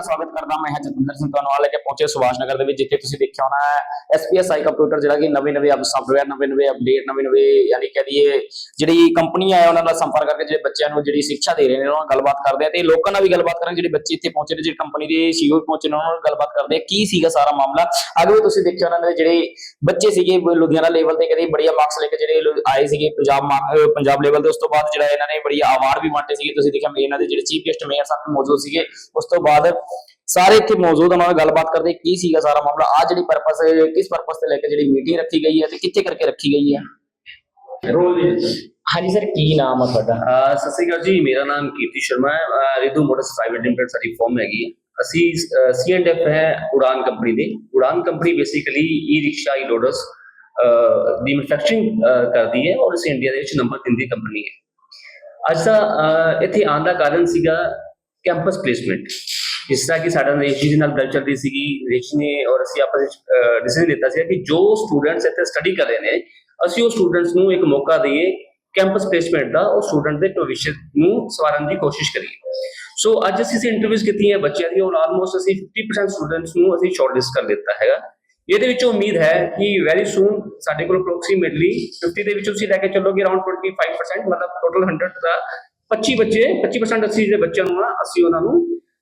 ਤੁਹਾਡਾ ਸਵਾਗਤ ਕਰਦਾ ਮੈਂ ਹਾਂ ਜਤਿੰਦਰ ਸਿੰਘ ਤੁਹਾਨੂੰ ਆ ਲੈ ਕੇ ਪਹੁੰਚੇ ਸੁਭਾਸ਼ ਨਗਰ ਦੇ ਵਿੱਚ, ਜਿੱਥੇ ਤੁਸੀਂ ਦੇਖਿਆ ਹੋਣਾ ਹੈ ਐਸਪੀਐਸਆਈ ਕੰਪਿਊਟਰ ਜਿਹੜਾ ਕਿ ਨਵੇਂ ਨਵੇਂ ਅਪ ਸੌਫਟਵੇਅਰ ਨਵੇਂ ਨਵੇਂ ਅਪਡੇਟ ਨਵੇਂ ਨਵੇਂ ਯਾਨੀ ਕਹ ਦਈਏ ਜਿਹੜੀ ਕੰਪਨੀ ਹੈ ਉਹਨਾਂ ਨਾਲ ਸੰਪਰਕ ਕਰਕੇ ਜਿਹੜੇ ਬੱਚਿਆਂ ਨੂੰ ਜਿਹੜੀ ਸਿੱਖਿਆ ਦੇ ਰਹੇ ਨੇ, ਉਹਨਾਂ ਨਾਲ ਗੱਲਬਾਤ ਕਰਦੇ ਆ ਤੇ ਲੋਕਾਂ ਨਾਲ ਵੀ ਗੱਲਬਾਤ ਕਰਾਂਗੇ, ਜਿਹੜੇ ਬੱਚੇ ਇੱਥੇ ਪਹੁੰਚੇ ਨੇ, ਜਿਹੜੇ ਕੰਪਨੀ ਦੇ ਸੀਈਓ ਪਹੁੰਚੇ ਨੇ, ਉਹਨਾਂ ਨਾਲ ਗੱਲਬਾਤ ਕਰਦੇ ਆ, ਕੀ ਸੀਗਾ ਸਾਰਾ ਮਾਮਲਾ? ਅੱਗੇ ਵੀ ਤੁਸੀਂ ਦੇਖਿਆ ਉਹਨਾਂ ਦੇ ਜਿਹੜੇ ਬੱਚੇ ਸੀਗੇ ਲੁਧਿਆਣਾ ਲੈਵਲ ਤੇ ਕਦੇ ਬੜੀਆ ਮਾਰਕਸ ਲੈ ਕੇ ਜਿਹੜੇ ਆਏ ਸੀਗੇ ਪੰਜਾਬ ਮਾ- ਪੰਜਾਬ ਲੈਵਲ ਤੇ, ਉਸ ਤੋਂ ਬਾਅਦ ਜਿਹੜਾ ਇਹਨਾਂ ਨੇ ਬੜੀ ਅਵਾਰਡ ਵੀ ਵੰਡੇ ਸੀਗੇ, ਤੁਸੀਂ ਦੇਖਿਆ ਇਹਨਾਂ ਦੇ ਜਿਹੜੇ ਚੀਫ ਗੈਸਟ ਮੇਅਰ ਸਾਹਿਬ ਮੌਜੂਦ ਸੀਗੇ, ਉਸ ਤੋਂ ਬਾਅਦ ਸਾਰੇ ਇੱਥੇ ਮੌਜੂਦ ਉਹਨਾਂ ਨਾਲ ਗੱਲਬਾਤ ਕਰਦੇ ਕੀ ਸੀਗਾ ਸਾਰਾ ਮਾਮਲਾ ਆ ਜਿਹੜੀ ਪਰਪਸ ਕਿਸ ਪਰਪਸ ਤੇ ਲੈ ਕੇ ਜਿਹੜੀ ਮੀਟਿੰਗ ਰੱਖੀ ਗਈ ਹੈ ਤੇ ਕਿੱਥੇ ਕਰਕੇ ਰੱਖੀ ਗਈ ਹੈ? ਹਾਂਜੀ ਸਰ, ਕੀ ਨਾਮ ਹੈ ਤੁਹਾਡਾ? ਸਤਿ ਸ਼੍ਰੀ ਅਕਾਲ ਜੀ, ਮੇਰਾ ਨਾਮ ਕੀਰਤੀ ਸ਼ਰਮਾ ਹੈ, ਅਹ ਮੋਟਰਸ ਪ੍ਰਾਈਵੇਟ ਲਿਮਟਿਡ ਸਾਡੀ ਫਰਮ ਹੈਗੀ ਹੈ। ਅਸੀਂ ਸੀਐਂਡਐਫ ਹੈ ਉਡਾਨ ਕੰਪਨੀ ਦੀ। Udaan company basically e rickshaw e loaders ਦੀ ਮੈਨੂਫੈਕਚਰਿੰਗ ਕਰਦੀ ਹੈ ਔਰ ਇਸ ਇੰਡੀਆ ਦੇ ਵਿੱਚ ਨੰਬਰ 3 ਦੀ ਕੰਪਨੀ ਹੈ। ਅੱਜ ਦਾ ਇੱਥੇ ਆਉਣ ਦਾ ਕਾਰਨ ਸੀਗਾ ਕੈਂਪਸ ਪਲੇਸਮੈਂਟ ਜਿਸ ਤਰ੍ਹਾਂ ਕਿ ਸਾਡਾ ਨਰੇਸ਼ ਜੀ ਦੇ ਨਾਲ ਗੱਲ ਚੱਲਦੀ ਰਹੀ ਸੀਗੀ, ਨਰੇਸ਼ ਨੇ ਔਰ ਅਸੀਂ ਆਪਸ ਵਿੱਚ ਡਿਸੀਜਨ ਲਿੱਤਾ ਸੀ ਕਿ ਜੋ ਸਟੂਡੈਂਟਸ ਇੱਥੇ ਸਟੱਡੀ ਕਰ ਰਹੇ ਨੇ, ਅਸੀਂ ਉਹ ਸਟੂਡੈਂਟਸ ਨੂੰ ਇੱਕ ਮੌਕਾ ਦਈਏ ਕੈਂਪਸ ਪਲੇਸਮੈਂਟ ਦਾ, ਉਹ ਸਟੂਡੈਂਟ ਦੇ ਭਵਿੱਖ ਨੂੰ ਸਵਾਰਨ ਦੀ ਕੋਸ਼ਿਸ਼ ਕਰੀਏ। ਸੋ ਅੱਜ ਅਸੀਂ ਇੰਟਰਵਿਊਜ਼ ਕੀਤੀਆਂ ਬੱਚਿਆਂ ਦੀ ਔਰ ਆਲਮੋਸਟ ਅਸੀਂ 50% ਸਟੂਡੈਂਟਸ ਨੂੰ ਅਸੀਂ ਸ਼ਾਰਟਲਿਸਟ ਕਰ ਦਿੱਤਾ ਹੈਗਾ। ਇਹਦੇ ਵਿੱਚ ਉਮੀਦ ਹੈ ਕਿ ਵੈਰੀ ਸੂਨ ਸਾਡੇ ਕੋਲ ਅਪਰੋਕਸੀਮੇਟਲੀ 50 ਦੇ ਵਿੱਚ ਤੁਸੀਂ ਲੈ ਕੇ ਚੱਲੋਗੇ ਅਰਾਊਂਡ 25% ਮਤਲਬ ਟੋਟਲ 100 ਦਾ 25 ਬੱਚੇ 25% ਅਸੀਂ ਜਿਹੜੇ ਬੱਚਿਆਂ ਨੂੰ ਆ, ਅਸੀਂ ਉਹਨਾਂ ਨੂੰ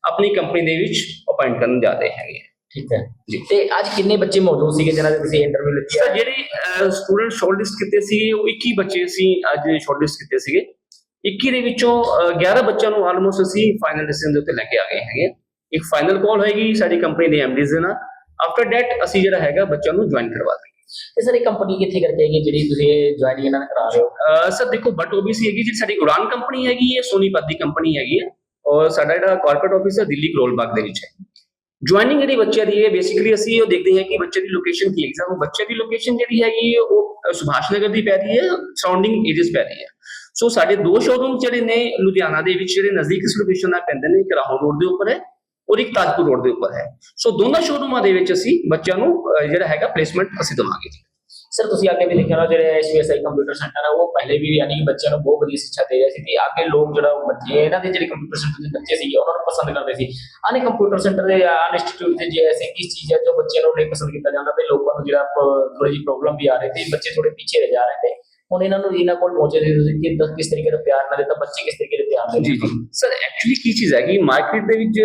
ਆਪਣੀ ਕੰਪਨੀ ਦੇ ਵਿੱਚ ਅਪਾਇੰਟ ਕਰਨ ਜਾ ਰਹੇ ਹੈਗੇ ਠੀਕ ਹੈ। ਜੀ। ਤੇ ਅੱਜ ਕਿੰਨੇ ਬੱਚੇ ਮੌਜੂਦ ਸੀਗੇ ਜਿਨ੍ਹਾਂ ਦੇ ਤੁਸੀਂ ਇੰਟਰਵਿਊ ਲਿੱਤੀ ਸਰ ਜਿਹੜੇ ਸਟੂਡੈਂਟ ਸ਼ਾਰਟਲਿਸਟ ਕੀਤੇ ਸੀਗੇ ਉਹ 21 ਬੱਚੇ ਅਸੀਂ ਅੱਜ ਸ਼ਾਰਟਲਿਸਟ ਕੀਤੇ ਸੀਗੇ। 21 ਦੇ ਵਿੱਚੋਂ ਅਹ, 11 ਬੱਚਿਆਂ ਨੂੰ ਆਲਮੋਸਟ ਅਸੀਂ ਫਾਈਨਲ ਡਿਸੀਜਨ ਦੇ ਉੱਤੇ ਲੈ ਕੇ ਆ ਗਏ ਹੈਗੇ। ਇੱਕ ਫਾਈਨਲ ਕਾਲ ਹੋਏਗੀ ਸਾਡੀ ਕੰਪਨੀ ਦੇ ਐਮਡੀਜ਼ ਦੇ ਨਾਲ। ਆਫਟਰ ਦੈਟ ਅਸੀਂ ਜਿਹੜਾ ਹੈਗਾ ਬੱਚਿਆਂ ਨੂੰ ਜੁਆਇਨ ਕਰਵਾ ਦਾਂਗੇ ਤੇ ਸਰ ਇਹ ਕੰਪਨੀ ਕਿੱਥੇ ਕਰਕੇ ਹੈਗੀ ਜਿਹੜੀ ਤੁਸੀਂ ਜੁਆਇਨਿੰਗ ਇਹਨਾਂ ਨਾਲ ਕਰਾ ਰਹੇ ਹੋ? ਸਰ ਦੇਖੋ ਬਟ ਓਬੀਸੀ ਹੈਗੀ ਜਿਹੜੀ ਸਾਡੀ ਉਡਾਨ ਕੰਪਨੀ ਹੈਗੀ ਹੈ ਸੋਨੀਪਤ ਦੀ ਕੰਪਨੀ ਹੈਗੀ ਹੈ ਔਰ ਸਾਡਾ ਜਿਹੜਾ ਕਾਰਪੋਰੇਟ ਆਫਿਸ ਹੈ, ਦਿੱਲੀ ਕਰੋਲ ਬਾਗ ਦੇ ਵਿੱਚ ਹੈ। ਜੁਆਇਨਿੰਗ ਜਿਹੜੀ ਬੱਚਿਆਂ ਦੀ ਹੈ ਬੇਸਿਕਲੀ ਅਸੀਂ ਉਹ ਦੇਖਦੇ ਹਾਂ ਕਿ ਬੱਚੇ ਦੀ ਲੋਕੇਸ਼ਨ ਕੀ ਹੈ। ਐਗਜ਼ਾਮ ਬੱਚੇ ਦੀ ਲੋਕੇਸ਼ਨ ਜਿਹੜੀ ਹੈਗੀ ਹੈ, ਉਹ ਸੁਭਾਸ਼ ਨਗਰ ਦੀ ਪੈ ਰਹੀ ਹੈ ਸਰਾਊਂਡਿੰਗ ਏਰੀਆਸ ਪੈ ਰਹੀ ਹੈ। ਸੋ ਸਾਡੇ ਦੋ ਸ਼ੋਰੂਮ ਜਿਹੜੇ ਨੇ, ਲੁਧਿਆਣਾ ਦੇ ਵਿੱਚ ਜਿਹੜੇ ਨਜ਼ਦੀਕ ਇਸ ਲੋਕੇਸ਼ਨ ਨਾਲ ਪੈਂਦੇ ਨੇ, ਇੱਕ ਰਾਹੋਂ ਰੋਡ ਦੇ ਉੱਪਰ ਹੈ ਔਰ ਇੱਕ ਤਾਜਪੁਰ ਰੋਡ ਦੇ ਉੱਪਰ ਹੈ। ਸੋ ਦੋਨਾਂ ਸ਼ੋਰੂਮਾਂ ਦੇ ਵਿੱਚ ਅਸੀਂ ਬੱਚਿਆਂ ਨੂੰ ਜਿਹੜਾ ਹੈਗਾ ਪਲੇਸਮੈਂਟ ਅਸੀਂ ਦੇਵਾਂਗੇ ਜੀ। ਸਰ ਤੁਸੀਂ ਅੱਗੇ ਵੀ ਦੇਖਿਆ ਨਾ ਜਿਹੜੇ ਐਸਪੀਐਸਆਈ ਕੰਪਿਊਟਰ ਸੈਂਟਰ ਹੈ ਉਹ ਪਹਿਲੇ ਵੀ ਯਾਨੀ ਕਿ ਬੱਚਿਆਂ ਨੂੰ ਬਹੁਤ ਵਧੀਆ ਸਿੱਖਿਆ ਦੇ ਰਿਹਾ ਸੀ ਤੇ ਅੱਗੇ ਲੋਕ ਜਿਹੜਾ ਬੱਚੇ ਇਹਨਾਂ ਦੇ ਜਿਹੜੇ ਕੰਪਿਊਟਰ ਸੈਂਟਰ ਦੇ ਬੱਚੇ ਸੀਗੇ ਉਹਨਾਂ ਨੂੰ ਪਸੰਦ ਕਰਦੇ ਸੀ। ਆਨੇ ਕੰਪਿਊਟਰ ਸੈਂਟਰ ਦੇ ਆਨ ਇੰਸਟੀਚਿਊਟ ਦੇ ਜੇ ਐਸੀ ਕੀ ਚੀਜ਼ ਹੈ ਜੋ ਬੱਚਿਆਂ ਨੂੰ ਨਹੀਂ ਪਸੰਦ ਕੀਤਾ ਜਾਂਦਾ ਤੇ ਲੋਕਾਂ ਨੂੰ ਜਿਹੜਾ ਥੋੜੀ ਜਿਹੀ ਪ੍ਰੋਬਲਮ ਵੀ ਆ ਰਹੀ ਤੇ ਬੱਚੇ ਥੋੜੇ ਪਿੱਛੇ ਰਹਿ ਜਾ ਰਹੇ ਤੇ ਹੁਣ ਇਹਨਾਂ ਨੂੰ ਇਹਨਾਂ ਕੋਲ ਪਹੁੰਚੇ ਦੇ ਤੁਸੀਂ ਕਿ ਕਿਸ ਤਰੀਕੇ ਦਾ ਪਿਆਰ ਨਾਲ ਦਿੱਤਾ ਬੱਚੇ ਕਿਸ ਤਰੀਕੇ ਦੇ ਪਿਆਰ ਨਾਲ ਜੀ ਜੀ। ਸਰ ਐਕਚੁਅਲੀ ਕੀ ਚੀਜ਼ ਹੈ ਕਿ ਮਾਰਕੀਟ ਦੇ ਵਿੱਚ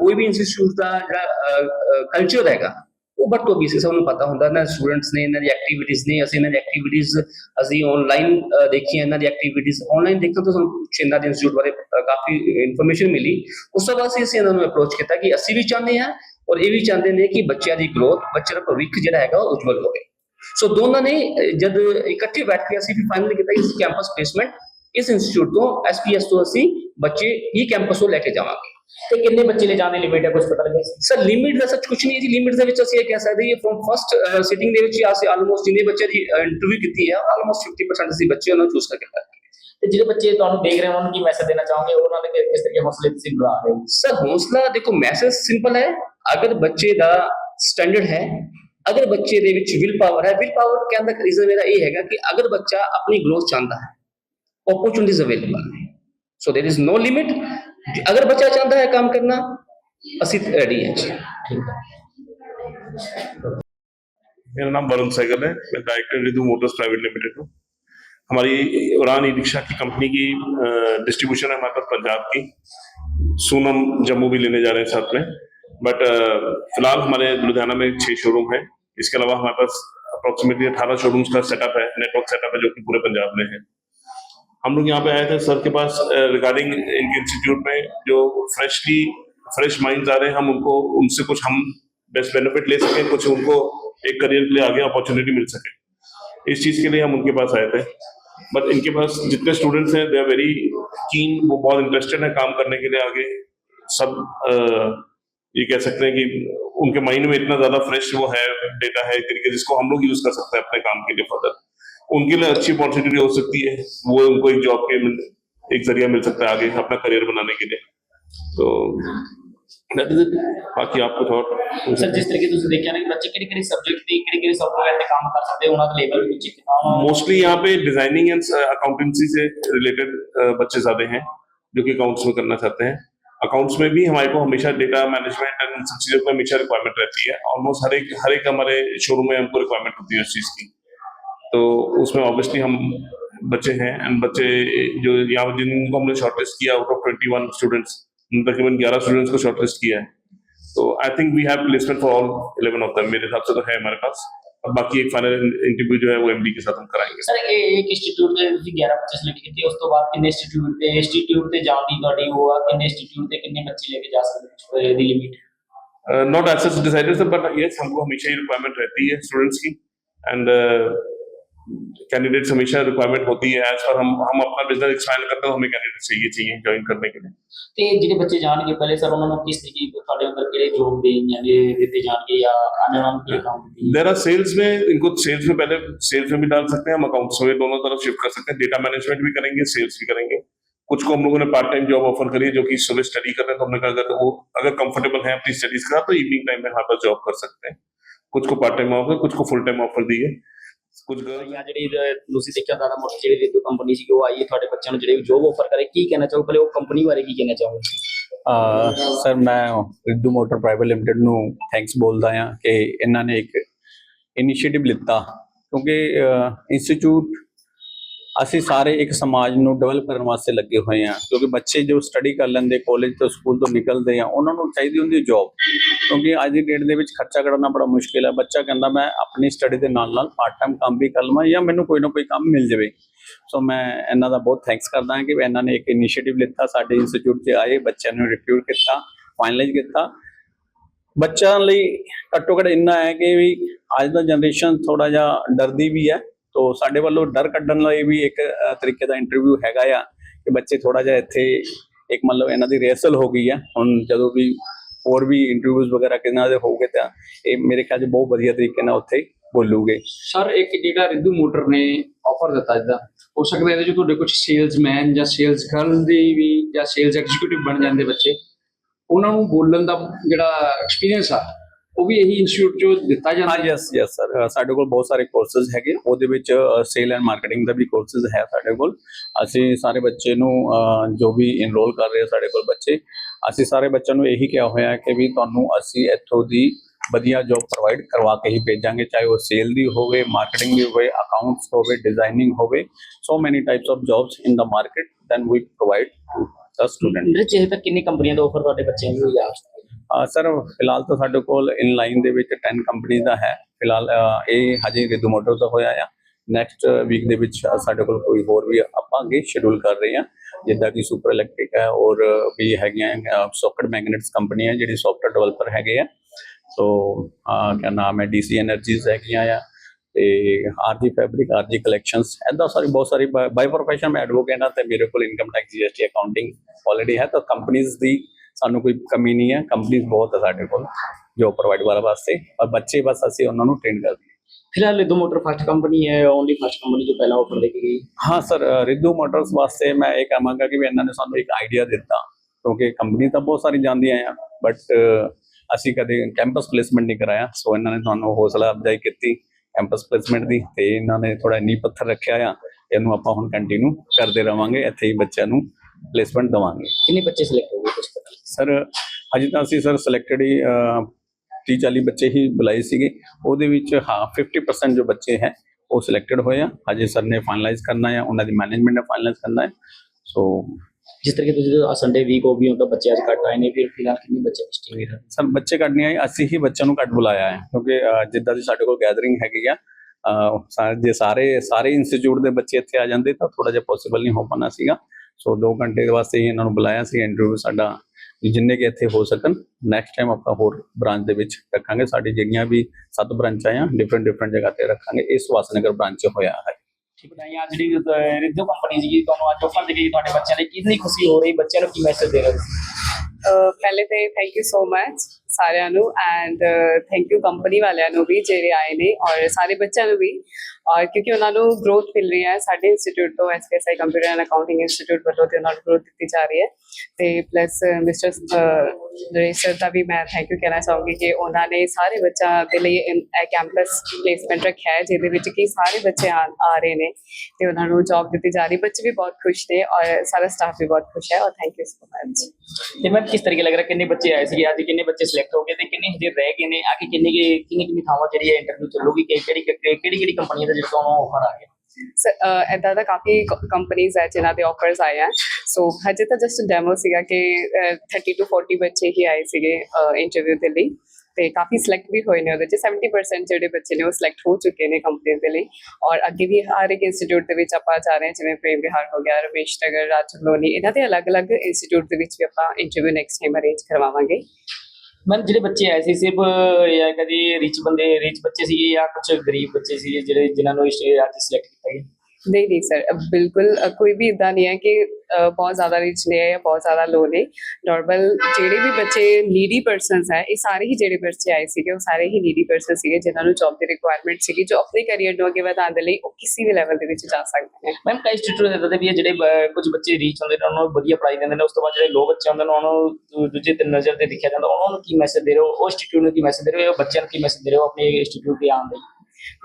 ਕੋਈ ਵੀ ਇੰਸਟੀਚਿਊਟ ਦਾ ਜਿਹੜਾ ਕਲਚਰ ਹੈਗਾ ਉਹ ਬਟ ਕੋਈ ਵੀ ਸਭ ਨੂੰ ਪਤਾ ਹੁੰਦਾ ਨਾ ਸਟੂਡੈਂਟਸ ਨੇ, ਇਹਨਾਂ ਦੀ ਐਕਟੀਵਿਟੀਜ਼ ਨੇ, ਅਸੀਂ ਇਹਨਾਂ ਦੀ ਐਕਟੀਵਿਟੀਜ਼ ਅਸੀਂ ਆਨਲਾਈਨ ਦੇਖੀਆਂ, ਇਹਨਾਂ ਦੀ ਐਕਟੀਵਿਟੀਜ਼ ਆਨਲਾਈਨ ਦੇਖਣ ਤੋਂ ਸਾਨੂੰ ਕੁਛ ਦੇ ਇੰਸਟੀਚਿਊਟ ਬਾਰੇ ਕਾਫੀ ਇਨਫੋਰਮੇਸ਼ਨ ਮਿਲੀ। ਉਸ ਤੋਂ ਬਾਅਦ ਅਸੀਂ ਅਸੀਂ ਇਹਨਾਂ ਨੂੰ ਅਪਰੋਚ ਕੀਤਾ ਕਿ ਅਸੀਂ ਵੀ ਚਾਹੁੰਦੇ ਹਾਂ ਔਰ ਇਹ ਵੀ ਚਾਹੁੰਦੇ ਨੇ ਕਿ ਬੱਚਿਆਂ ਦੀ ਗਰੋਥ ਬੱਚੇ ਦਾ ਭਵਿੱਖ ਜਿਹੜਾ ਹੈਗਾ ਉਹ ਉਜਵਲ ਹੋਵੇ। ਸੋ ਦੋਨਾਂ ਨੇ ਜਦ ਇਕੱਠੇ ਬੈਠ ਕੇ ਅਸੀਂ ਵੀ ਫਾਈਨਲ ਕੀਤਾ ਇਸ ਕੈਂਪਸ ਪਲੇਸਮੈਂਟ ਇਸ ਇੰਸਟੀਚਿਊਟ ਤੋਂ ਐਸਪੀਐਸ ਤੋਂ ਅਸੀਂ ਬੱਚੇ ਹੀ ਕੈਂਪਸ ਤੋਂ ਲੈ ਕੇ ਜਾਵਾਂਗੇ। ਤੇ ਕਿੰਨੇ ਬੱਚੇ ਲੈ ਜਾਣ ਦੀ ਲਿਮਿਟ ਹੈ ਕੁਝ ਪਤਾ ਲੱਗਿਆ ਸੀ ਸਰ ਲਿਮਿਟ ਦਾ ਸੱਚ ਕੁਝ ਨਹੀਂ ਹੈ ਜੀ ਲਿਮਿਟ ਦੇ ਵਿੱਚ ਅਸੀਂ ਇਹ ਕਹਿ ਸਕਦੇ ਹਾਂ ਫਰਮ ਫਸਟ ਸਿਟਿੰਗ ਦੇ ਵਿੱਚ ਹੀ ਅਸੀਂ ਆਲਮੋਸਟ ਜਿੰਨੇ ਬੱਚੇ ਦੀ ਇੰਟਰਵਿਊ ਕੀਤੀ ਹੈ ਆਲਮੋਸਟ 50% ਅਸੀਂ ਬੱਚੇ ਉਹਨਾਂ ਨੂੰ ਚੂਜ਼ ਕਰਕੇ ਕਰ ਤੇ ਜਿਹੜੇ ਬੱਚੇ ਤੁਹਾਨੂੰ ਦੇਖ ਰਹੇ ਹੋ ਉਹਨਾਂ ਨੂੰ ਕੀ ਮੈਸੇਜ ਦੇਣਾ ਚਾਹੋਗੇ ਉਹਨਾਂ ਦੇ ਕਿ- ਕਿਸ ਤਰੀਕੇ ਹੌਸਲੇ ਤੁਸੀਂ ਵਧਾ ਰਹੇ ਹੋ ਸਰ ਹੌਸਲਾ ਦੇਖੋ ਮੈਸੇਜ ਸਿੰਪਲ ਹੈ ਅਗਰ ਬੱਚੇ ਦਾ ਸਟੈਂਡਰਡ ਹੈ ਅਗਰ ਬੱਚੇ ਦੇ ਵਿੱਚ ਵਿਲ ਪਾਵਰ ਹੈ ਵਿਲ ਪਾਵਰ ਕਹਿਣ ਦਾ ਰੀਜ਼ਨ ਮੇਰਾ ਇਹ ਹੈਗਾ ਕਿ ਅਗਰ ਬੱਚਾ ਆਪਣੀ ਗਰੋਥ ਚਾਹੁੰਦਾ ਹੈ ਓਪਰਚੁਨਿਟੀਜ਼ ਅਵੇਲੇਬਲ ਨੇ so there is no limit अगर बच्चा चाहता है काम करना असित रेडी है। मेरा नाम वरुण सहगल है। मैं director Ridhu motors private limited हूँ। हमारी उड़ान ई रिक्शा की कंपनी की डिस्ट्रीब्यूशन है हमारे पास पंजाब की। सोनम जम्मू भी लेने जा रहे हैं साथ में। बट फ़िलहाल हमारे लुधियाना में छह शोरूम है। इसके अलावा हमारे पास अप्रोक्सीमेटली अठारह शोरूम्स का सेटअप है नेटवर्क सेटअप है, जो कि पूरे पंजाब में है। हम लोग यहाँ पे आए थे सर के पास रिगार्डिंग इनके इंस्टीट्यूट में जो फ्रेशली फ्रेश माइंड आ रहे हैं हम उनको उनसे कुछ हम बेस्ट बेनिफिट ले सकें कुछ उनको एक करियर के लिए आगे अपॉर्चुनिटी मिल सके। इस चीज़ के लिए हम उनके पास आए थे। बट इनके पास जितने स्टूडेंट्स हैं दे आर वेरी कीन वो बहुत इंटरेस्टेड है काम करने के लिए आगे। सब अ, ये कह सकते हैं कि उनके माइंड में इतना ज़्यादा फ्रेश वो है डेटा है तरीके जिसको हम लोग यूज़ कर सकते हैं अपने काम के लिए फर्दर उनके लिए अच्छी अपॉर्चुनिटी हो सकती है वो उनको एक जॉब के मिल- एक जरिया मिल सकता है आगे अपना करियर बनाने के लिए तो that is it. बाकी आप कुछ और पूछ ਸਰ ਜਿਸ ਤਰੀਕੇ ਤੁਸੀਂ ਦੇਖਿਆ ਨਾ ਕਿ ਬੱਚੇ ਕਿਹੜੀ ਕਿਹੜੀ ਸਬਜੈਕਟ ਦੀ ਕਿਹੜੀ ਕਿਹੜੀ ਸੌਫਟਵੇਅਰ ਤੇ ਕੰਮ ਕਰ ਸਕਦੇ ਉਹਨਾਂ ਦਾ ਲੈਵਲ ਵਿੱਚ ਕਿੰਨਾ ਉਹਨਾਂ ਨੂੰ मोस्टली यहाँ पे डिजाइनिंग एंड अकाउंटेंसी से रिलेटेड बच्चे ज्यादा हैं जो कि अकाउंट्स में करना चाहते हैं अकाउंट्स में भी हमारे को हमेशा डेटा मैनेजमेंट एंड इन सब चीजों की हमेशा रिक्वायरमेंट रहती है ऑलमोस्ट हर एक हर एक हमारे शोरूम में हमको रिक्वायरमेंट होती है उस चीज की तो उसमें ऑब्वियसली हम बच्चे हैं एंड बच्चे जो यहाँ जिनको हमने शॉर्टलिस्ट किया out of twenty one students तकरीबन ग्यारह स्टूडेंट्स को शॉर्टलिस्ट किया है तो I think we have placement for all eleven of them मेरे हिसाब से तो है हमारे पास अब बाकी एक फाइनल इंटरव्यू जो है वो एमडी के साथ हम कराएंगे ਸਰ ਇਹ ਇੱਕ ਇੰਸਟੀਚਿਊਟ ਦੇ ਤੁਸੀਂ 11 ਬੱਚੇ ਸਿਲੈਕਟ ਕੀਤੇ ਉਸ ਤੋਂ ਬਾਅਦ ਕਿੰਨੇ ਇੰਸਟੀਚਿਊਟ ਤੇ ਇੰਸਟੀਚਿਊਟ ਤੇ ਜਾਣ ਦੀ ਤੁਹਾਡੀ ਉਹ ਆ ਕਿੰਨੇ ਇੰਸਟੀਚਿਊਟ ਤੇ ਕਿੰਨੇ ਬੱਚੇ ਲੈ ਕੇ ਜਾ ਸਕਦੇ ਹੋ ਇਹਦੀ limit not as such decided sir but yes हमको हमेशा ही रिक्वायरमेंट रहती है स्टूडेंट्स की एंड कैंडिडेट्स हमेशा रिक्वायरमेंट होती है एज पर हम हम अपना बिजनेस एक्सपैंड करते हैं तो हमें कैंडिडेट चाहिए चाहिए ज्वाइन करने के लिए ਤੇ ਜਿਹੜੇ ਬੱਚੇ ਜਾਣਗੇ ਪਹਿਲੇ ਸਰ ਉਹਨਾਂ ਨੂੰ ਕਿਸ ਤਰੀਕੇ ਦੇ ਤੁਹਾਡੇ ਅੰਦਰ ਕਿਹੜੇ ਜੋਬ ਦੇ ਜਾਣਗੇ ਦਿੱਤੇ ਜਾਣਗੇ ਜਾਂ ਉਹਨਾਂ ਨੂੰ ਕੀ ਕੰਮ ਦਿੱਤੀ देर आर सेल्स में इनको सेल्स में पहले सेल्स में भी डाल सकते हैं हम अकाउंट्स में दोनों तरफ शिफ्ट कर सकते हैं डेटा मैनेजमेंट भी करेंगे सेल्स भी करेंगे कुछ को हम लोगों ने पार्ट टाइम जॉब ऑफर करी है जो कि सुबह स्टडी कर रहे हैं तो हमने कहा अगर वो अगर कंफर्टेबल है अपनी स्टडीज का तो इवनिंग टाइम में हमारे पास जॉब कर सकते हैं कुछ को पार्ट टाइम ऑफर कुछ को फुल टाइम ऑफर दी है ਕੁਝ ਗਲਤ ਜਿਹੜੀ ਤੁਸੀਂ ਦੇਖਿਆ ਦਾਦਾ ਮੋਟਰ ਜਿਹੜੀ ਰੇਤੂ ਕੰਪਨੀ ਸੀ ਉਹ ਆਈ ਤੁਹਾਡੇ ਬੱਚਿਆਂ ਨੂੰ ਜਿਹੜੀ ਜੋਬ ਆਫਰ ਕਰੇ ਕੀ ਕਹਿਣਾ ਚਾਹੋ ਪਹਿਲੇ ਉਹ ਕੰਪਨੀ ਬਾਰੇ ਕੀ ਕਹਿਣਾ ਚਾਹੋ ਸਰ ਮੈਂ ਰਿੱਧੂ ਮੋਟਰ ਪ੍ਰਾਈਵੇਟ ਲਿਮਟਿਡ ਨੂੰ ਥੈਂਕਸ ਬੋਲਦਾ ਹਾਂ ਕਿ ਇਹਨਾਂ ਨੇ ਇੱਕ ਇਨੀਸ਼ੀਏਟਿਵ ਲਿੱਤਾ। ਕਿਉਂਕਿ ਇੰਸਟੀਚਿਊਟ ਅਸੀਂ ਸਾਰੇ ਇੱਕ ਸਮਾਜ ਨੂੰ ਡਿਵੈਲਪ ਕਰਨ ਵਾਸਤੇ ਲੱਗੇ ਹੋਏ ਹਾਂ, ਕਿਉਂਕਿ ਬੱਚੇ ਜੋ ਸਟੱਡੀ ਕਰ ਲੈਂਦੇ ਕਾਲਜ ਤੋਂ ਸਕੂਲ ਤੋਂ ਨਿਕਲਦੇ ਆ, ਉਹਨਾਂ ਨੂੰ ਚਾਹੀਦੀ ਹੁੰਦੀ ਹੈ ਜੌਬ ਕਿਉਂਕਿ ਅੱਜ ਦੀ ਡੇਟ ਦੇ ਵਿੱਚ ਖਰਚਾ ਕੱਢਣਾ ਬੜਾ ਮੁਸ਼ਕਿਲ ਹੈ ਬੱਚਾ ਕਹਿੰਦਾ ਮੈਂ ਆਪਣੀ ਸਟੱਡੀ ਦੇ ਨਾਲ ਨਾਲ ਪਾਰਟ ਟਾਈਮ ਕੰਮ ਵੀ ਕਰ ਲਵਾਂ ਜਾਂ ਮੈਨੂੰ ਕੋਈ ਨਾ ਕੋਈ ਕੰਮ ਮਿਲ ਜਾਵੇ। ਸੋ ਮੈਂ ਇਹਨਾਂ ਦਾ ਬਹੁਤ ਥੈਂਕਸ ਕਰਦਾ ਹਾਂ ਕਿ ਇਹਨਾਂ ਨੇ ਇੱਕ ਇਨੀਸ਼ੀਏਟਿਵ ਲਿੱਤਾ, ਸਾਡੇ ਇੰਸਟੀਚਿਊਟ 'ਚ ਆਏ, ਬੱਚਿਆਂ ਨੂੰ ਰਿਕਰੂਟ ਕੀਤਾ ਫਾਈਨਲਾਈਜ਼ ਕੀਤਾ। ਬੱਚਿਆਂ ਲਈ ਘੱਟੋ ਘੱਟ ਇੰਨਾ ਹੈ ਕਿ ਵੀ ਅੱਜ ਦਾ ਜਨਰੇਸ਼ਨ ਥੋੜਾ ਜਿਹਾ ਡਰਦੀ ਵੀ ਹੈ ਤੋ ਸਾਡੇ ਵੱਲੋਂ ਡਰ ਕੱਢਣ ਲਈ ਵੀ ਇੱਕ ਤਰੀਕੇ ਦਾ ਇੰਟਰਵਿਊ ਹੈਗਾ ਆ ਕਿ ਬੱਚੇ ਥੋੜਾ ਜਿਹਾ ਇੱਥੇ ਇੱਕ ਮਤਲਬ ਇਹਨਾਂ ਦੀ ਰਿਹਰਸਲ ਹੋ ਗਈ ਆ। ਹੁਣ ਜਦੋਂ ਵੀ ਹੋਰ ਵੀ ਇੰਟਰਵਿਊਜ਼ ਵਗੈਰਾ ਕਿਨਾਂ ਦੇ ਹੋਊਗੇ ਤਾਂ ਇਹ ਮੇਰੇ ਖਿਆਲ 'ਚ ਬਹੁਤ ਵਧੀਆ ਤਰੀਕੇ ਨਾਲ ਉੱਥੇ ਬੋਲੂਗੇ। ਸਰ ਇੱਕ ਜਿਹੜਾ ਰਿੰਦੂ ਮੋਟਰ ਨੇ ਆਫਰ ਦਿੱਤਾ ਜਿੱਦਾਂ, ਹੋ ਸਕਦਾ ਇਹਦੇ ਚ ਤੁਹਾਡੇ ਕੁਝ ਸੇਲਸਮੈਨ ਜਾਂ ਸੇਲਸ ਗਰਲ ਦੀ ਵੀ ਜਾਂ ਸੇਲਸ ਐਗਜ਼ੀਕਿਊਟਿਵ ਬਣ ਜਾਂਦੇ ਬੱਚੇ। ਉਹਨਾਂ ਨੂੰ ਬੋਲਣ ਦਾ ਜਿਹੜਾ ਐਕਸਪੀਰੀਅੰਸ ਆ ਉਹ ਵੀ ਇਹੀ ਇੰਸਟੀਚਿਊਟ ਚੋਂ ਦਿੱਤਾ ਜਾਂਦਾ? ਹਾਂ ਯੈਸ ਯੈਸ ਸਰ ਸਾਡੇ ਕੋਲ ਬਹੁਤ ਸਾਰੇ ਕੋਰਸਸ ਹੈਗੇ। ਉਹਦੇ ਵਿੱਚ ਸੇਲ ਐਂਡ ਮਾਰਕੀਟਿੰਗ ਦਾ ਵੀ ਕੋਰਸਸ ਹੈ ਸਾਡੇ ਕੋਲ। ਅਸੀਂ ਸਾਰੇ ਬੱਚੇ ਨੂੰ ਜੋ ਵੀ ਇਨਰੋਲ ਕਰ ਰਹੇ ਸਾਡੇ ਕੋਲ ਬੱਚੇ ਅਸੀਂ ਸਾਰੇ ਬੱਚਿਆਂ ਨੂੰ ਇਹੀ ਕਿਹਾ ਹੋਇਆ ਹੈ ਕਿ ਵੀ ਤੁਹਾਨੂੰ ਅਸੀਂ ਇੱਥੋਂ ਦੀ ਵਧੀਆ ਜੌਬ ਪ੍ਰੋਵਾਈਡ ਕਰਵਾ ਕੇ ਹੀ ਭੇਜਾਂਗੇ ਚਾਹੇ ਉਹ ਸੇਲ ਦੀ ਹੋਵੇ ਮਾਰਕੀਟਿੰਗ ਦੀ ਹੋਵੇ ਅਕਾਊਂਟਸ ਹੋਵੇ ਡਿਜ਼ਾਈਨਿੰਗ ਹੋਵੇ। So many types of jobs in the market then we provide to the student ਚਿਹਰੇ ਤੱਕ ਕਿੰਨੀ ਕੰਪਨੀਆਂ ਦਾ ਆਫਰ ਤੁਹਾਡੇ ਬੱਚਿਆਂ ਨੂੰ ਹੋਈ ਆ ਅਹ ਸਰ, ਫਿਲਹਾਲ ਤਾਂ ਸਾਡੇ ਕੋਲ ਇਨ ਲਾਈਨ ਦੇ ਵਿੱਚ 10 ਕੰਪਨੀਆਂ ਦਾ ਹੈ। ਫਿਲਹਾਲ ਇਹ ਹਜੇ ਰਿਦੂ ਮੋਟਰ ਤੋਂ ਹੋਇਆ ਆ। ਨੈਕਸਟ ਵੀਕ ਦੇ ਵਿੱਚ ਸਾਡੇ ਕੋਲ ਕੋਈ ਹੋਰ ਵੀ ਆਪਾਂ ਅੱਗੇ ਸ਼ਡਿਊਲ ਕਰ ਰਹੇ ਹਾਂ। ਜਿੱਦਾਂ ਕਿ ਸੁਪਰ ਇਲੈਕਟ੍ਰਿਕ ਹੈ ਔਰ ਵੀ ਹੈਗੀਆਂ ਸੌਕਟ ਮੈਗਨੇਟਸ ਕੰਪਨੀ ਹੈ ਜਿਹੜੀ ਸੌਫਟਵੇਅਰ ਡਿਵੈਲਪਰ ਹੈਗੇ ਆ। ਸੋ ਕਿਆ ਨਾਮ ਹੈ ਡੀਸੀ એનર્ਜੀਜ਼ ਹੈਗੀਆਂ ਆ ਤੇ ਆਰਜੀ ਫੈਬਰਿਕ ਆਰਜੀ ਕਲੈਕਸ਼ਨਸ ਐਦਾਂ ਸਾਰੀ ਬਹੁਤ ਸਾਰੀ ਬਾਈ ਪ੍ਰੋਫੈਸ਼ਨ ਮੈਂ ਐਡਵੋਕੇਟ ਹਾਂ ਤੇ ਮੇਰੇ ਕੋਲ income tax GST accounting already ਹੈ ਤਾਂ ਕੰਪਨੀਆਂ ਦੀ ਸਾਨੂੰ ਕੋਈ ਕਮੀ ਨਹੀਂ ਹੈ ਕੰਪਨੀਆਂ ਬਹੁਤ ਹੈ ਸਾਡੇ ਕੋਲ ਜੋ ਪ੍ਰੋਵਾਈਡ ਵਾਲਾ ਵਾਸਤੇ ਔਰ ਬੱਚੇ ਬਸ ਅਸੀਂ ਉਹਨਾਂ ਨੂੰ ਟ੍ਰੇਨ ਕਰਦੇ ਫਿਲਹਾਲ ਰਿਤੂ ਮੋਟਰ ਫਸਟ ਕੰਪਨੀ ਹੈ ਓਨਲੀ ਫਸਟ ਕੰਪਨੀ ਜੋ ਪਹਿਲਾ ਆਫਰ ਦੇ ਕੇ ਗਈ। ਹਾਂ ਸਰ ਰਿੱਧੂ ਮੋਟਰਸ ਵਾਸਤੇ ਮੈਂ ਇਹ ਕਹਾਂਗਾ ਕਿ ਵੀ ਇਹਨਾਂ ਨੇ ਸਾਨੂੰ ਇੱਕ ਆਈਡੀਆ ਦਿੱਤਾ ਕਿਉਂਕਿ ਕੰਪਨੀ ਤਾਂ ਬਹੁਤ ਸਾਰੀ ਜਾਂਦੀਆਂ ਆ ਬਟ ਅਸੀਂ ਕਦੇ ਕੈਂਪਸ ਪਲੇਸਮੈਂਟ ਨਹੀਂ ਕਰਾਇਆ ਸੋ ਇਹਨਾਂ ਨੇ ਸਾਨੂੰ ਹੌਸਲਾ ਅਫਜ਼ਾਈ ਕੀਤੀ ਕੈਂਪਸ ਪਲੇਸਮੈਂਟ ਦੀ ਤੇ ਇਹਨਾਂ ਨੇ ਥੋੜਾ ਨੀ ਪੱਥਰ ਰੱਖਿਆ ਆ ਇਹਨੂੰ ਆਪਾਂ ਹੁਣ ਕੰਟੀਨਿਊ ਕਰਦੇ ਰਵਾਂਗੇ ਇੱਥੇ ਹੀ ਬੱਚਿਆਂ ਨੂੰ ਪਲੇਸਮੈਂਟ ਦਵਾਂਗੇ। ਕਿੰਨੇ ਬੱਚੇ ਸਿਲੈਕਟ ਹੋ ਗਏ ਕੁਝ ਪਤਾ ਸਰ ਅਜੇ ਤਾਂ ਅਸੀਂ ਸਰ ਸਿਲੈਕਟਡ ਹੀ 30 40 ਬੱਚੇ ਹੀ ਬੁਲਾਏ ਸੀਗੇ। ਉਹਦੇ ਵਿੱਚ ਹਾਂ 50% ਜੋ ਬੱਚੇ ਹੈ ਉਹ ਸਿਲੈਕਟਡ ਹੋਏ ਆ। ਅਜੇ ਸਰ ਨੇ ਫਾਈਨਲਾਈਜ਼ ਕਰਨਾ ਹੈ ਉਹਨਾਂ ਦੀ ਮੈਨੇਜਮੈਂਟ ਨੇ ਫਾਈਨਲਾਈਜ਼ ਕਰਨਾ ਹੈ। ਸੋ ਜਿਸ ਤਰੀਕੇ ਤੁਸੀਂ ਆ ਸੰਡੇ ਵੀਕ ਹੋ ਵੀ ਹੁੰਦਾ ਬੱਚੇ ਅੱਜ ਘੱਟ ਆਏ ਨੇ ਫਿਰ ਫਿਲਹਾਲ ਕਿੰਨੇ ਬੱਚੇ ਸਟੇ ਹੋਏ ਸਰ ਬੱਚੇ ਕੱਢਣੇ ਆਏ ਅਸੀਂ ਹੀ ਬੱਚਿਆਂ ਨੂੰ ਕੱਢ ਬੁਲਾਇਆ ਹੈ। ਕਿਉਂਕਿ ਜਿੱਦਾਂ ਦੀ ਸਾਡੇ ਕੋਲ ਗੈਦਰਿੰਗ ਹੈਗੀ ਆ ਜੇ ਸਾਰੇ ਸਾਰੇ ਇੰਸਟੀਚਿਊਟ ਦੇ ਬੱਚੇ ਇੱਥੇ ਆ ਜਾਂਦੇ ਤਾਂ ਥੋੜਾ ਜਿਹਾ ਪੋਸੀਬਲ ਨਹੀਂ ਹੋ ਪਾਣਾ ਸੀਗਾ। ਸੋ 2 ਘੰਟੇ ਦੇ ਵਾਸਤੇ ਹੀ ਇਹਨਾਂ ਨੂੰ ਬੁਲਾਇਆ ਸੀ ਇੰਟਰਵਿਊ ਸਾਡਾ ਜਿੰਨੇ ਕਿ ਇੱਥੇ ਹੋ ਸਕਣ ਨੈਕਸਟ ਟਾਈਮ ਆਪਾਂ ਹੋਰ ਬ੍ਰਾਂਚ ਦੇ ਵਿੱਚ ਰੱਖਾਂਗੇ। ਸਾਡੀ ਜਿਹੜੀਆਂ ਵੀ ਸੱਤ ਬ੍ਰਾਂਚਾਂ ਆ ਡਿਫਰੈਂਟ ਡਿਫਰੈਂਟ ਜਗ੍ਹਾ ਤੇ ਰੱਖਾਂਗੇ। ਇਸ ਵਾਸਨਗਰ ਬ੍ਰਾਂਚ 'ਚ ਹੋਇਆ ਹੈ। ਠੀਕ ਹੈ ਅੱਜ ਜਿਹੜੀ ਰਿੱਧੂ ਕੰਪਨੀ ਜੀ ਤੁਹਾਨੂੰ ਅੱਜ ਆਫਰ ਦਿੱਤੀ ਤੁਹਾਡੇ ਬੱਚਿਆਂ ਲਈ। ਕਿੰਨੀ ਖੁਸ਼ੀ ਹੋ ਰਹੀ ਬੱਚਿਆਂ ਨੂੰ ਕੀ ਮੈਸੇਜ ਦੇ ਰਹੇ ਹੋ ਪਹਿਲੇ ਤੇ ਥੈਂਕ ਯੂ ਸੋ ਮਚ ਸਾਰਿਆਂ ਨੂੰ ਐਂਡ ਥੈਂਕ ਯੂ ਕੰਪਨੀ ਵਾਲਿਆਂ ਨੂੰ ਵੀ ਜਿਹੜੇ ਆਏ ਨੇ ਔਰ ਸਾਰੇ ਬੱਚਿਆਂ ਨੂੰ ਵੀ। ਔਰ ਕਿਉਂਕਿ ਉਹਨਾਂ ਨੂੰ ਗਰੋਥ ਮਿਲ ਰਹੀ ਹੈ, ਸਾਡੇ ਇੰਸਟੀਚਿਊਟ ਤੋਂ SPSI computer and accounting institute ਵੱਲੋਂ ਤੇ ਉਹਨਾਂ ਨੂੰ ਗਰੋਥ ਦਿੱਤੀ ਜਾ ਰਹੀ ਹੈ। ਤੇ ਪਲੱਸ ਮਿਸਟਰ ਨਰੇਸ਼ ਦਾ ਵੀ ਮੈਂ ਥੈਂਕ ਯੂ ਕਹਿਣਾ ਚਾਹੂੰਗੀ ਕਿ ਉਹਨਾਂ ਨੇ ਸਾਰੇ ਬੱਚਿਆਂ ਦੇ ਲਈ ਇਹ ਕੈਂਪਸ ਪਲੇਸਮੈਂਟ ਰੱਖਿਆ ਹੈ, ਜਿਹਦੇ ਵਿੱਚ ਕਿ ਸਾਰੇ ਬੱਚੇ ਆ ਆ ਰਹੇ ਨੇ ਤੇ ਉਹਨਾਂ ਨੂੰ ਜੌਬ ਦਿੱਤੀ ਜਾ ਰਹੀ ਬੱਚੇ ਵੀ ਬਹੁਤ ਖੁਸ਼ ਨੇ ਔਰ ਸਾਰਾ ਸਟਾਫ ਵੀ ਬਹੁਤ ਖੁਸ਼ ਹੈ ਔਰ ਥੈਂਕ ਯੂ ਸੋ ਮਚ ਤੇ ਮੈਂ ਕਿਸ ਤਰੀਕੇ ਲੱਗ ਰਿਹਾ, ਕਿੰਨੇ ਬੱਚੇ ਆਏ ਸੀਗੇ ਅੱਜ, ਕਿੰਨੇ ਬੱਚੇ ਸਿਲੈਕਟ ਹੋ ਗਏ ਤੇ ਕਿੰਨੇ ਹਜੇ ਰਹਿ ਗਏ ਨੇ? ਆ ਕਿ, ਕਿੰਨੇ ਕਿੰਨੀ ਥਾਵਾਂ ਜਿਹੜੀ ਹੈ ਇੰਟਰਵਿਊ ਚੱਲੂਗੀ ਕਿਹੜੀ ਕਿਹੜੀ ਕਿਹੜੀ ਕੰਪਨੀਆਂ ਦਾ ਜਿਹੜਾ ਤੁਹਾਨੂੰ ਆਫਰ ਆ ਗਿਆ ਇਦਾਂ ਦਾ ਕਾਫੀ ਕੰਪਨੀਆਂ ਹੈ ਜਿਨ੍ਹਾਂ ਦੇ ਆਫਰਸ ਆਏ ਆ। ਸੋ ਹਜੇ ਤਾਂ ਜਸਟ ਡੈਮੋ ਸੀਗਾ ਕਿ ਅਹ, 30 ਤੋਂ 40 ਬੱਚੇ ਹੀ ਆਏ ਸੀਗੇ ਇੰਟਰਵਿਊ ਦੇ ਲਈ। ਤੇ ਕਾਫੀ ਸਿਲੈਕਟ ਵੀ ਹੋਏ ਨੇ ਉਹਦੇ ਚ 70% ਜਿਹੜੇ ਬੱਚੇ ਨੇ ਉਹ ਸਿਲੈਕਟ ਹੋ ਚੁੱਕੇ ਨੇ ਕੰਪਨੀ ਦੇ ਲਈ। ਔਰ ਅੱਗੇ ਵੀ ਹਰ ਇੱਕ ਇੰਸਟੀਚਿਊਟ ਦੇ ਵਿੱਚ ਆਪਾਂ ਜਾ ਰਹੇ ਹਾਂ ਜਿਵੇਂ ਪ੍ਰੇਮ ਵਿਹਾਰ ਹੋ ਗਿਆ ਰਮੇਸ਼ ਨਗਰ ਰਾਜਲੋਨੀ ਇਹਨਾਂ ਦੇ ਅਲੱਗ-ਅਲੱਗ ਇੰਸਟੀਚਿਊਟ ਦੇ ਵਿੱਚ ਵੀ ਆਪਾਂ ਇੰਟਰਵਿਊ ਨੈਕਸਟ ਟਾਈਮ ਅਰੇਂਜ ਕਰਵਾਵਾਂਗੇ। ਮੈਂ ਜਿਹੜੇ ਬੱਚੇ ਆਏ ਸੀ, ਸਿਰਫ ਜਾਂ ਕਦੀ ਰਿਚ ਬੰਦੇ ਰਿਚ ਬੱਚੇ ਸੀਗੇ ਜਾਂ ਕੁਝ ਗਰੀਬ ਬੱਚੇ ਸੀਗੇ ਜਿਹੜੇ ਜਿਨ੍ਹਾਂ ਨੂੰ ਇਸ ਅੱਜ ਸਿਲੈਕਟ ਕੀਤਾ ਗਿਆ। ਨਹੀਂ ਨਹੀਂ ਸਰ ਬਿਲਕੁਲ ਕੋਈ ਵੀ ਇਦਾਂ ਨਹੀਂ ਹੈ ਕਿ ਬਹੁਤ ਜ਼ਿਆਦਾ ਰਿਚ ਨੇ ਜਾਂ ਬਹੁਤ ਜ਼ਿਆਦਾ ਲੋ ਨੇ। ਨਾਰਮਲ ਜਿਹੜੇ ਵੀ ਬੱਚੇ ਨੀਡੀ ਪਰਸਨਸ ਹੈ, ਇਹ ਸਾਰੇ ਹੀ ਜਿਹੜੇ ਬੱਚੇ ਆਏ ਸੀਗੇ, ਉਹ ਸਾਰੇ ਹੀ ਨੀਡੀ ਪਰਸਨ ਸੀਗੇ, ਜਿਨ੍ਹਾਂ ਨੂੰ ਜੌਬ ਦੀ ਰਿਕੁਆਇਰਮੈਂਟ ਸੀਗੀ, ਜੋ ਆਪਣੇ ਕੈਰੀਅਰ ਨੂੰ ਅੱਗੇ ਵਧਾਉਣ ਦੇ ਲਈ ਉਹ ਕਿਸੇ ਵੀ ਲੈਵਲ ਦੇ ਵਿੱਚ ਜਾ ਸਕਦੇ ਨੇ। ਮੈਮ ਕਈ ਇੰਸਟੀਟਿਊਟ ਇਦਾਂ ਦੇ ਵੀ ਜਿਹੜੇ ਕੁਝ ਬੱਚੇ ਰੀਚ ਹੁੰਦੇ ਨੇ, ਉਹਨਾਂ ਨੂੰ ਵਧੀਆ ਪੜ੍ਹਾਈ ਦਿੰਦੇ ਨੇ, ਉਸ ਤੋਂ ਬਾਅਦ ਜਿਹੜੇ ਲੋ ਬੱਚੇ ਹੁੰਦੇ ਨੇ, ਉਹਨਾਂ ਨੂੰ ਦੂਜੇ ਤੇ ਨਜ਼ਰ ਤੇ ਦੇਖਿਆ ਜਾਂਦਾ, ਉਹਨਾਂ ਨੂੰ ਕੀ ਮੈਸੇਜ ਦੇ ਰਹੇ ਹੋ, ਉਹ ਇੰਸਟੀਟਿਊਟ ਨੂੰ ਕੀ ਮੈਸੇਜ ਦੇ ਰਹੇ ਹੋ ਬੱਚਿਆਂ ਨੂੰ ਕੀ ਮੈਸੇਜ ਦੇ ਰਹੇ ਹੋ ਆਪਣੇ ਇੰਸਟੀਟਿਊਟ ਤੇ ਆਉਣ ਲਈ?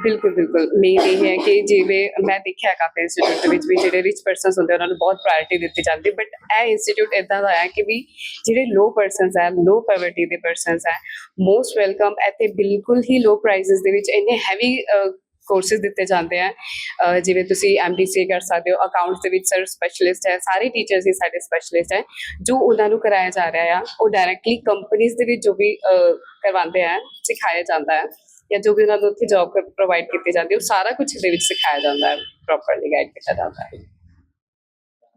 ਬਿਲਕੁਲ ਬਿਲਕੁਲ। ਮੇਨ ਇਹ ਹੈ ਕਿ ਜਿਵੇਂ ਮੈਂ ਦੇਖਿਆ ਕਾਫੀ ਇੰਸਟੀਚਿਊਟ ਦੇ ਵਿੱਚ ਵੀ ਜਿਹੜੇ ਰਿਚ ਪਰਸਨਸ ਹੁੰਦੇ ਉਹਨਾਂ ਨੂੰ ਬਹੁਤ ਪ੍ਰਾਇੋਰਟੀ ਦਿੱਤੀ ਜਾਂਦੀ ਬਟ ਇਹ ਇੰਸਟੀਚਿਊਟ ਇਦਾਂ ਦਾ ਹੈ ਕਿ ਵੀ ਜਿਹੜੇ ਲੋ ਪਰਸਨਸ ਹੈ ਲੋ ਪਾਵਰਟੀ ਦੇ ਪਰਸਨਸ ਹੈ ਮੋਸਟ ਵੈਲਕਮ ਇੱਥੇ ਬਿਲਕੁਲ ਹੀ ਲੋ ਪ੍ਰਾਈਸਸ ਦੇ ਵਿੱਚ ਇੰਨੇ ਹੈਵੀ ਕੋਰਸਿਸ ਦਿੱਤੇ ਜਾਂਦੇ ਆ। ਜਿਵੇਂ ਤੁਸੀਂ ਐਮਬੀਸੀਏ ਕਰ ਸਕਦੇ ਹੋ ਅਕਾਊਂਟਸ ਦੇ ਵਿੱਚ ਸਰ ਸਪੈਸ਼ਲਿਸਟ ਹੈ, ਸਾਰੇ ਟੀਚਰਸ ਹੀ ਸਾਡੇ ਸਪੈਸ਼ਲਿਸਟ ਹੈ। ਜੋ ਉਹਨਾਂ ਨੂੰ ਕਰਾਇਆ ਜਾ ਰਿਹਾ ਆ, ਉਹ ਡਾਇਰੈਕਟਲੀ ਕੰਪਨੀਆਂ ਦੇ ਵਿੱਚ ਜੋ ਵੀ ਕਰਵਾਉਂਦੇ ਆ, ਸਿਖਾਇਆ ਜਾਂਦਾ ਹੈ। ਜਾਂ ਜੋ ਵੀ ਉਹਨਾਂ ਨੂੰ ਉੱਥੇ ਜੌਬ ਪ੍ਰੋਵਾਈਡ ਕੀਤੀ ਜਾਂਦੀ ਹੈ ਉਹ ਸਾਰਾ ਕੁਝ ਇਹਦੇ ਵਿੱਚ ਸਿਖਾਇਆ ਜਾਂਦਾ ਹੈ ਪ੍ਰੋਪਰਲੀ ਗਾਈਡ ਕੀਤਾ ਜਾਂਦਾ ਹੈ।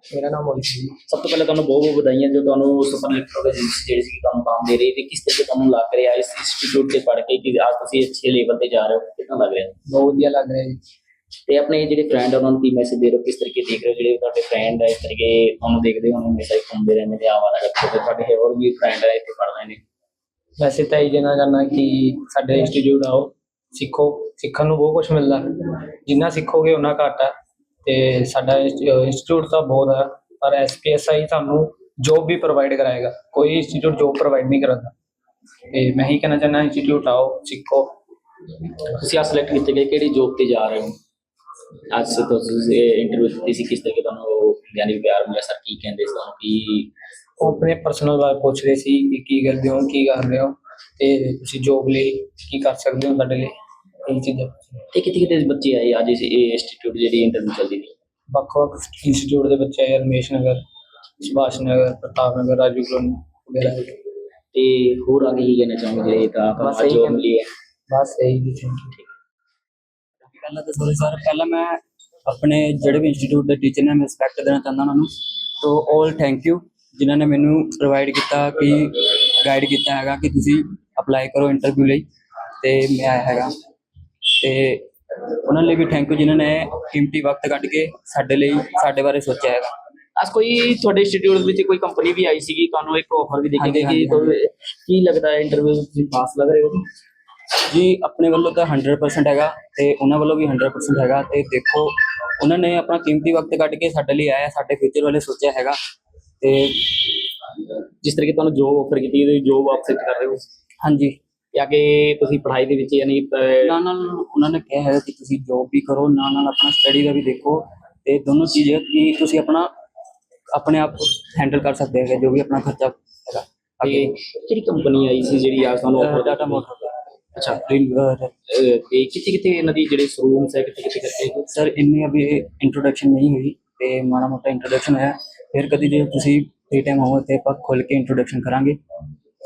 ਮੇਰਾ ਨਾਮ ਮੋਹਿਤ ਜੀ ਸਭ ਤੋਂ ਪਹਿਲਾਂ ਤੁਹਾਨੂੰ ਬਹੁਤ ਬਹੁਤ ਵਧਾਈਆਂ ਜੋ ਤੁਹਾਨੂੰ ਸੁਪਰ ਲਿਫਟ ਏਜੰਸੀ ਜਿਹੜੀ ਸੀ ਤੁਹਾਨੂੰ ਕੰਮ ਦੇ ਰਹੀ ਤੇ ਕਿਸ ਤਰੀਕੇ ਤੁਹਾਨੂੰ ਲੱਗ ਰਿਹਾ ਇਸ ਇੰਸਟੀਚਿਊਟ ਤੇ ਪੜ੍ਹ ਕੇ ਕਿ ਅੱਜ ਤੁਸੀਂ ਅੱਛੇ ਲੈਵਲ ਤੇ ਜਾ ਰਹੇ ਹੋ ਕਿੰਨਾ ਲੱਗ ਰਿਹਾ? ਬਹੁਤ ਵਧੀਆ ਲੱਗ ਰਿਹਾ ਜੀ। ਤੇ ਆਪਣੇ ਜਿਹੜੇ ਫਰੈਂਡ ਉਹਨਾਂ ਨੂੰ ਕੀ ਮੈਸੇਜ ਦੇ ਰਹੇ ਹੋ ਕਿਸ ਤਰੀਕੇ ਦੇਖ ਰਹੇ ਹੋ ਜਿਹੜੇ ਤੁਹਾਡੇ ਫਰੈਂਡ ਹੈ ਇਸ ਤਰੀਕੇ ਤੁਹਾਨੂੰ ਦੇਖਦੇ ਹੋਣੇ ਹਮੇਸ਼ਾ ਹੀ ਘੁੰਮਦੇ ਰਹਿੰਦੇ ਨੇ ਆਵਾਜ਼ ਤੇ ਤੁਹਾਡੇ ਹੋਰ ਵੀ ਫਰੈਂਡ ਹੈ ਇੱਥੇ ਪੜ੍ਹ ਰਹੇ ਨੇ। ਵੈਸੇ ਤਾਂ ਇਹ ਕਹਿਣਾ ਚਾਹੁੰਦਾ ਕਿ ਸਾਡੇ ਇੰਸਟੀਚਿਊਟ ਆਓ, ਸਿੱਖੋ, ਸਿੱਖਣ ਨੂੰ ਬਹੁਤ ਕੁਝ ਮਿਲਦਾ। ਜਿੰਨਾ ਸਿੱਖੋਗੇ ਉਨਾ ਘੱਟ ਹੈ ਤੇ ਸਾਡਾ ਇੰਸਟੀਚਿਊਟ ਤਾਂ ਬਹੁਤ ਹੈ ਪਰ ਐਸਪੀਐਸਆਈ ਤੁਹਾਨੂੰ ਜੋਬ ਵੀ ਪ੍ਰੋਵਾਈਡ ਕਰਾਏਗਾ। ਕੋਈ ਇੰਸਟੀਚਿਊਟ ਜੋਬ ਪ੍ਰੋਵਾਈਡ ਨਹੀਂ ਕਰਦਾ। ਤੇ ਮੈਂ ਹੀ ਕਹਿਣਾ ਚਾਹੁੰਦਾ ਇੰਸਟੀਚਿਊਟ ਆਓ, ਸਿੱਖੋ। ਤੁਸੀਂ ਆ ਸਿਲੈਕਟ ਕੀਤੇ ਗਏ, ਕਿਹੜੀ ਜੋਬ ਤੇ ਜਾ ਰਹੇ ਹੋ? ਅੱਜ ਸੇ ਤੁਸੀਂ ਇੰਟਰਵਿਊ ਦਿੱਤੀ ਸੀ, ਕਿਸ ਤਰੀਕੇ ਤੁਹਾਨੂੰ ਯਾਨੀ ਪਿਆਰ ਮਿਲਿਆ ਸਰ ਕੀ ਕਹਿੰਦੇ ਸੀ ਤੁਹਾਨੂੰ, ਕੀ ਉਹ ਆਪਣੇ ਪਰਸਨਲ ਬਾਰੇ ਪੁੱਛ ਰਹੇ ਸੀ ਕਿ ਕੀ ਕਰਦੇ ਹੋ ਕੀ ਕਰ ਰਹੇ ਹੋ ਤੇ ਤੁਸੀਂ ਜੋਬ ਲਈ ਕੀ ਕਰ ਸਕਦੇ ਹੋ ਤੁਹਾਡੇ ਲਈ ਇਹ ਚੀਜ਼ਾਂ ਤੇ ਕਿਤੇ ਕਿਤੇ ਬੱਚੇ ਆਏ? ਅੱਜ ਇਸ ਇਹ ਇੰਸਟੀਚਿਊਟ ਜਿਹੜੀ ਇੰਟਰਵਿਊ ਚੱਲਦੀ ਸੀ ਵੱਖ ਵੱਖ ਇੰਸਟੀਚਿਊਟ ਦੇ ਬੱਚੇ ਆਏ ਰਮੇਸ਼ ਨਗਰ ਸੁਭਾਸ਼ ਨਗਰ ਪ੍ਰਤਾਪ ਨਗਰ ਰਾਜੂ ਕਲੋਨੀ ਵਗੈਰਾ। ਤੇ ਹੋਰ ਆਗੇ ਕੀ ਕਹਿਣਾ ਚਾਹੋਗੇ ਜਿਹੜੇ ਤਾਂ ਇਹੀ ਜੋਬ ਮਿਲੀ ਹੈ ਬਸ ਇਹੀ ਜੀ ਥੈਂਕ ਯੂ ਪਹਿਲਾਂ ਤਾਂ ਸੋਰੀ ਸਰ ਪਹਿਲਾਂ ਮੈਂ ਆਪਣੇ ਜਿਹੜੇ ਵੀ ਇੰਸਟੀਚਿਊਟ ਦੇ ਟੀਚਰ ਨੇ ਮੈਂ ਰਿਸਪੈਕਟ ਦੇਣਾ ਚਾਹੁੰਦਾ ਉਹਨਾਂ ਨੂੰ। ਤੋ 올 ਥੈਂਕ ਯੂ ਜਿਨ੍ਹਾਂ ਨੇ ਮੈਨੂੰ ਪ੍ਰੋਵਾਈਡ ਕੀਤਾ ਕਿ ਗਾਈਡ ਕੀਤਾ ਹੈਗਾ ਕਿ ਤੁਸੀਂ ਅਪਲਾਈ ਕਰੋ ਇੰਟਰਵਿਊ ਲਈ ਤੇ ਮੈਂ ਆਇਆ ਹੈਗਾ। ਤੇ ਉਹਨਾਂ ਲਈ ਵੀ ਥੈਂਕ ਯੂ ਜਿਨ੍ਹਾਂ ਨੇ ਕੀਮਤੀ ਵਕਤ ਕੱਢ ਕੇ ਸਾਡੇ ਲਈ ਸਾਡੇ ਬਾਰੇ ਸੋਚਿਆ ਹੈਗਾ। ਅੱਜ ਕੋਈ ਤੁਹਾਡੇ ਇੰਸਟੀਚਿਊਟ ਵਿੱਚ ਕੋਈ ਕੰਪਨੀ ਵੀ ਆਈ ਸੀਗੀ? ਤੁਹਾਨੂੰ ਇੱਕ ਆਫਰ ਵੀ ਦੇ ਕੇ ਹਾਂਜੀ, ਗਈ ਕੋਈ- ਕੀ ਲੱਗਦਾ ਹੈ ਇੰਟਰਵਿਊ ਤੁਸੀਂ ਪਾਸ ਲੱਗ ਰਹੇ ਹੋ? ਜੀ ਆਪਣੇ ਵੱਲੋਂ ਤਾਂ 100% ਹੈਗਾ ਤੇ ਉਹਨਾਂ ਵੱਲੋਂ ਵੀ 100% ਹੈਗਾ ਤੇ ਦੇਖੋ ਉਹਨਾਂ ਨੇ ਆਪਣਾ ਕੀਮਤੀ ਵਕਤ ਕੱਢ ਕੇ ਸਾਡੇ ਲਈ ਆਇਆ ਸਾਡੇ ਫਿਊਚਰ ਬਾਰੇ ਸੋਚਿਆ ਹੈਗਾ। ਤੇ ਜਿਸ ਤਰੀਕੇ ਤੁਹਾਨੂੰ ਜੋਬ ਆਫਰ ਕੀਤੀ ਹੈ ਜੋਬ ਆਪ ਸਿੱਟ ਕਰ ਰਹੇ ਹੋ? ਹਾਂਜੀ। ਜਾਂ ਕਿ ਤੁਸੀਂ ਪੜ੍ਹਾਈ ਦੇ ਵਿੱਚ ਯਾਨੀ ਨਾਲ ਨਾਲ ਉਹਨਾਂ ਨੇ ਕਿਹਾ ਹੈ ਕਿ ਤੁਸੀਂ ਜੋਬ ਵੀ ਕਰੋ ਨਾਲ ਨਾਲ ਆਪਣਾ ਸਟੱਡੀ ਦਾ ਵੀ ਦੇਖੋ ਤੇ ਦੋਨੋਂ ਚੀਜ਼ਾਂ ਕਿ ਤੁਸੀਂ ਆਪਣਾ ਆਪਣੇ ਆਪ ਹੈਂਡਲ ਕਰ ਸਕਦੇ ਹੈਗੇ ਜੋ ਵੀ ਆਪਣਾ ਖਰਚਾ ਹੈਗਾ। ਤੇ ਅੱਗੇ ਕਿਹੜੀ ਕੰਪਨੀ ਆਈ ਸੀ ਜਿਹੜੀ ਆ ਤੁਹਾਨੂੰ ਆਫਰ ਟਾਟਾ ਮੋਟਰ ਅੱਛਾ। ਤੇ ਕਿੱਥੇ ਕਿੱਥੇ ਇਹਨਾਂ ਦੀ ਜਿਹੜੇ ਸ਼ੋਰੂਮਸ ਹੈ ਕਿੱਥੇ ਕਿੱਥੇ ਕਰਕੇ ਸਰ ਇੰਨੀ ਅਭੀ ਇੰਟਰੋਡਕਸ਼ਨ ਨਹੀਂ ਹੋਈ। ਤੇ ਮਾੜਾ ਮੋਟਾ ਇੰਟਰੋਡਕਸ਼ਨ ਹੈ ਫਿਰ ਕਦੀ ਜੇ ਤੁਸੀਂ ਫ੍ਰੀ ਟਾਈਮ ਹੋਵੇ ਤੇ ਆਪਾਂ ਖੁੱਲ ਕੇ ਇੰਟਰੋਡਕਸ਼ਨ ਕਰਾਂਗੇ।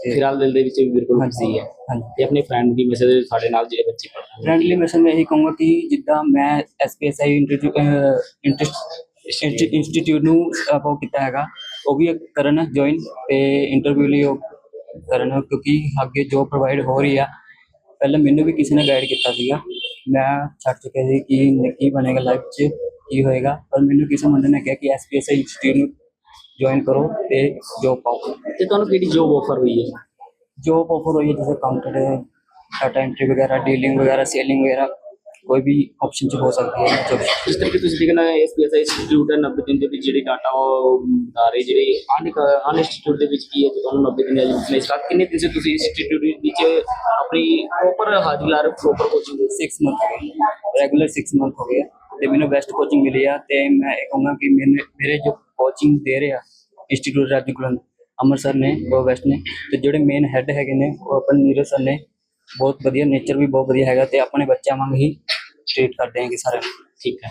ਫਿਲਹਾਲ ਦਿਲ ਦੇ ਵਿੱਚ ਵੀ ਬਿਲਕੁਲ ਖੁਸ਼ੀ ਹੈ। ਤੇ ਆਪਣੇ ਫਰੈਂਡ ਦੀ ਮੈਸੇਜ ਸਾਡੇ ਨਾਲ ਜਿਹੜੇ ਬੱਚੇ ਪੜ੍ਹਦੇ ਫਰੈਂਡਲੀ ਮੈਸੇਜ ਮੈਂ ਇਹੀ ਕਹੂੰਗਾ ਕਿ ਜਿੱਦਾਂ ਮੈਂ ਐਸਪੀਐਸਆਈ ਇੰਸਟੀਚਿਊਟ ਨੂੰ ਆਪਾਂ ਕੀਤਾ ਹੈਗਾ ਉਹ ਵੀ ਕਰਨ ਜੁਆਇਨ ਤੇ ਇੰਟਰਵਿਊ ਲਈ ਉਹ ਕਰਨ ਕਿਉਂਕਿ ਅੱਗੇ ਜੋ ਪ੍ਰੋਵਾਈਡ ਹੋ ਰਹੀ ਆ। ਪਹਿਲਾਂ ਮੈਨੂੰ ਵੀ ਕਿਸੇ ਨੇ ਗਾਈਡ ਕੀਤਾ ਸੀਗਾ। ਮੈਂ ਛੱਡ ਚੁੱਕਿਆ ਸੀ ਕਿ ਕੀ ਬਣੇਗਾ ਲਾਈਫ 'ਚ। ਕੀ ਹੋਏਗਾ ਪਰ ਮੈਨੂੰ ਕਿਸੇ ਮੁੰਡੇ ਨੇ ਕਿਹਾ ਕਿ ਐਸਪੀਐਸਆਈ ਇੰਸਟੀਚਿਊਟ ਨੂੰ ਜੁਆਇਨ ਕਰੋ ਤੇ ਜੋਬ ਪਾਓ ਤੇ ਤੁਹਾਨੂੰ ਕਿਹੜੀ ਜੋਬ ਆਫਰ ਹੋਈ ਹੈ जॉब ऑफर हुई है जैसे काउंटर है डाटा एंट्री वगैरह डीलिंग वगैरह सेलिंग वगैरह कोई भी ऑप्शन से हो सकती है जो ਜਿਸ ਤਰੀਕੇ ਤੁਸੀਂ ਦੇਖਣਾ ਐਸਪੀਐਸ ਇੰਸਟੀਚਿਊਟ ਹੈ 90 ਦਿਨ ਦੇ ਵਿੱਚ ਜਿਹੜੀ ਡਾਟਾ ਉਹ ਦਾਰੇ ਜਿਹੜੇ ਅਨ ਅਨ ਇੰਸਟੀਚਿਊਟ ਦੇ ਵਿੱਚ ਕੀ ਹੈ ਤੇ ਤੁਹਾਨੂੰ 90 ਦਿਨ ਦੀ ਰਿਪਲੇਸ ਕਰ ਕਿੰਨੇ ਦਿਨ ਸੇ ਤੁਸੀਂ ਇੰਸਟੀਚਿਊਟ ਵਿੱਚ ਆਪਣੀ ਪ੍ਰੋਪਰ ਹਾਜ਼ਰੀ ਲਾ ਰਹੇ ਪ੍ਰੋਪਰ ਕੋਚਿੰਗ ਦੇ सिक्स मंथ हो गए रेगुलर सिक्स मंथ हो गया ਤੇ ਮੈਨੂੰ ਬੈਸਟ ਕੋਚਿੰਗ ਮਿਲੀ ਆ ਤੇ ਮੈਂ ਇਹ ਕਹੂੰਗਾ ਕਿ ਮੇਰੇ ਮੇਰੇ ਜੋ ਕੋਚਿੰਗ ਦੇ ਰਹੇ ਆ ਇੰਸਟੀਚਿਊਟ ਰਾਜੂਗੁਲਨ ਅਮਰ ਸਰ ਨੇ ਉਹ ਬੈਸਟ ਨੇ ਤੇ ਜਿਹੜੇ ਮੇਨ ਹੈੱਡ ਹੈਗੇ ਨੇ, ਉਹ ਆਪਣੇ ਨੀਰਜ ਸਰ ਨੇ, ਬਹੁਤ ਵਧੀਆ ਨੇਚਰ ਵੀ ਬਹੁਤ ਵਧੀਆ ਹੈਗਾ ਤੇ ਆਪਣੇ ਬੱਚਿਆਂ ਵਾਂਗ ਹੀ ਟ੍ਰੀਟ ਕਰਦੇ ਹੈਗੇ ਸਾਰਿਆਂ ਨੂੰ। ਠੀਕ ਹੈ।